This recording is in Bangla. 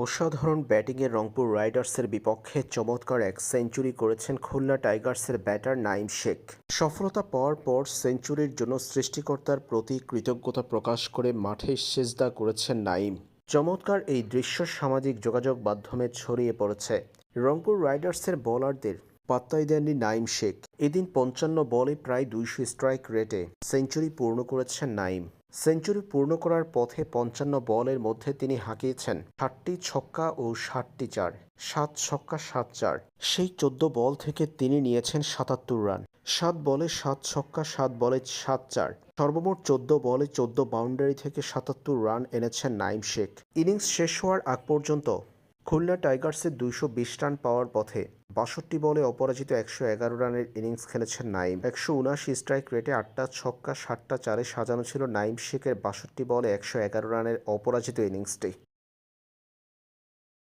অসাধারণ ব্যাটিংয়ে রংপুর রাইডার্সের বিপক্ষে চমৎকার এক সেঞ্চুরি করেছেন খুলনা টাইগার্সের ব্যাটার নাইম শেখ। সফলতা পাওয়ার পর সেঞ্চুরির জন্য সৃষ্টিকর্তার প্রতি কৃতজ্ঞতা প্রকাশ করে মাঠে সেজদা করেছেন নাইম চমৎকার এই দৃশ্য সামাজিক যোগাযোগ মাধ্যমে ছড়িয়ে পড়েছে। রংপুর রাইডার্সের বোলারদের পাত্তাই দেননি নাইম শেখ। এদিন পঞ্চান্ন বলে প্রায় দুইশো স্ট্রাইক রেটে সেঞ্চুরি পূর্ণ করেছেন নাইম। সেঞ্চুরি পূর্ণ করার পথে পঞ্চান্ন বলের মধ্যে তিনি হাঁকিয়েছেন ষাটটি ছক্কা ও ষাটটি চার, সাত ছক্কা, সাত চার। সেই চোদ্দ বল থেকে তিনি নিয়েছেন সাতাত্তর রান। সাত বলে সাত ছক্কা, সাত বলে সাত চার। সর্বমোট চোদ্দ বলে চোদ্দ বাউন্ডারি থেকে সাতাত্তর রান এনেছেন নাইম শেখ। ইনিংস শেষ হওয়ার আগ পর্যন্ত খুলনা টাইগার্সের দুইশো বিশ রান পাওয়ার পথে বাষট্টি বলে অপরাজিত একশো এগারো রানের ইনিংস খেলেছেন নাইম। একশো উনআশি স্ট্রাইক রেটে আটটা ছক্কা, সাতটা চারে সাজানো ছিল নাইম শেখের বাষট্টি বলে একশো এগারো রানের অপরাজিত ইনিংসটি।